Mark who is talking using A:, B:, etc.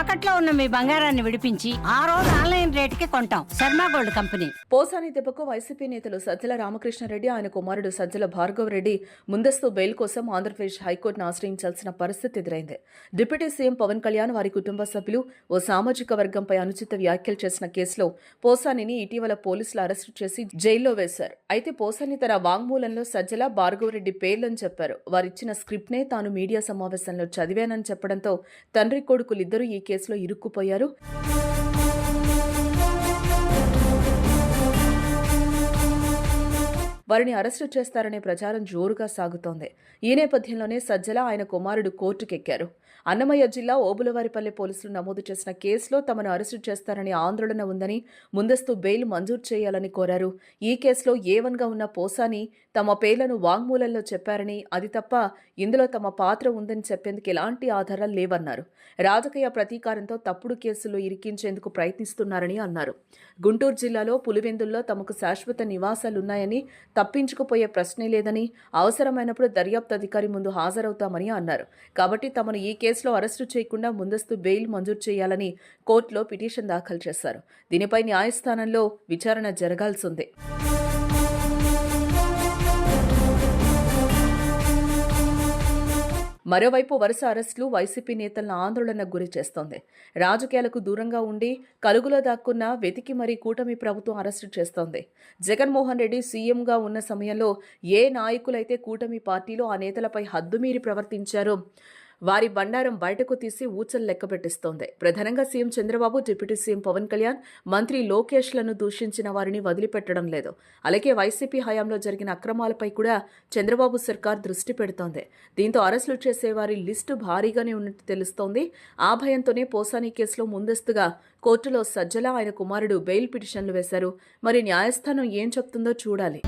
A: తాకట్లో ఉన్న మీ బంగారాన్ని విడిపించి ఆ రోజు ఆన్లైన్ రేటుకి కొంటాం. Sharma gold company.
B: పోసాని దెబ్బకు వైసీపీ నేతలు సజ్జల రామకృష్ణారెడ్డి ఆయన కుమారుడు సజ్జల భార్గవరెడ్డి ముందస్తు బెయిల్ కోసం ఆంధ్రప్రదేశ్ హైకోర్టును ఆశ్రయించాల్సిన పరిస్థితి ఎదురైంది. డిప్యూటీ సీఎం పవన్ కళ్యాణ్ వారి కుటుంబ సభ్యులు ఓ సామాజిక వర్గంపై అనుచిత వ్యాఖ్యలు చేసిన కేసులో పోసానిని ఇటీవల పోలీసులు అరెస్టు చేసి జైల్లో వేశారు. అయితే పోసాని తన వాంగ్మూలంలో సజ్జల భార్గవరెడ్డి పేర్లని చెప్పారు. వారిచ్చిన స్క్రిప్ట్నే తాను మీడియా సమావేశంలో చదివానని చెప్పడంతో తండ్రి కొడుకులిద్దరూ ఈ కేసులో ఇరుక్కుపోయారు. వారిని అరెస్టు చేస్తారనే ప్రచారం జోరుగా సాగుతోంది. ఈ నేపథ్యంలోనే సజ్జల ఆయన కుమారుడు కోర్టుకెక్కారు. అన్నమయ్య జిల్లా ఓబులవారిపల్లె పోలీసులు నమోదు చేసిన కేసులో తమను అరెస్టు చేస్తారని ఆందోళన ఉందని ముందస్తు బెయిల్ మంజూరు చేయాలని కోరారు. ఈ కేసులో ఏవన్గా ఉన్న పోసాని తమ పేర్లను వాంగ్మూలంలో చెప్పారని అది తప్ప ఇందులో తమ పాత్ర ఉందని చెప్పేందుకు ఎలాంటి ఆధారాలు లేవన్నారు. రాజకీయ ప్రతీకారంతో తప్పుడు కేసులు ఇరికించేందుకు ప్రయత్నిస్తున్నారని అన్నారు. గుంటూరు జిల్లాలో పులివెందుల్లో తమకు శాశ్వత నివాసాలున్నాయని తప్పించుకుపోయే ప్రశ్నే లేదని అవసరమైనప్పుడు దర్యాప్తు అధికారి ముందు హాజరవుతామని అన్నారు. కాబట్టి తమను ఈ కేసులో అరెస్టు చేయకుండా ముందస్తు బెయిల్ మంజూరు చేయాలని కోర్టులో పిటిషన్ దాఖలు చేశారు. దీనిపై న్యాయస్థానంలో విచారణ జరగాల్సి మరోవైపు వరుస అరెస్టులు వైసీపీ నేతలను ఆందోళనకు గురి చేస్తోంది. రాజకీయాలకు దూరంగా ఉండి కలుగులో దాక్కున్న వెతికి మరీ కూటమి ప్రభుత్వం అరెస్టు చేస్తోంది. జగన్మోహన్ రెడ్డి సీఎంగా ఉన్న సమయంలో ఏ నాయకులైతే కూటమి పార్టీలో ఆ నేతలపై హద్దుమీరి ప్రవర్తించారో వారి బండారం బయటకు తీసి ఊచలు లెక్కబెట్టిస్తోంది ప్రధానంగా CM Chandrababu deputy CM Pawan Kalyan మంత్రి లోకేష్లను దూషించిన వారిని వదిలిపెట్టడం లేదు. అలాగే వైసీపీ హయాంలో జరిగిన అక్రమాలపై కూడా చంద్రబాబు సర్కార్ దృష్టి పెడుతోంది. దీంతో అరెస్టులు చేసేవారి లిస్టు భారీగానే ఉన్నట్టు తెలుస్తోంది. ఆ భయంతోనే పోసాని కేసులో ముందస్తుగా కోర్టులో సజ్జల ఆయన కుమారుడు బెయిల్ పిటిషన్లు వేశారు. మరి న్యాయస్థానం ఏం చెప్తుందో చూడాలి.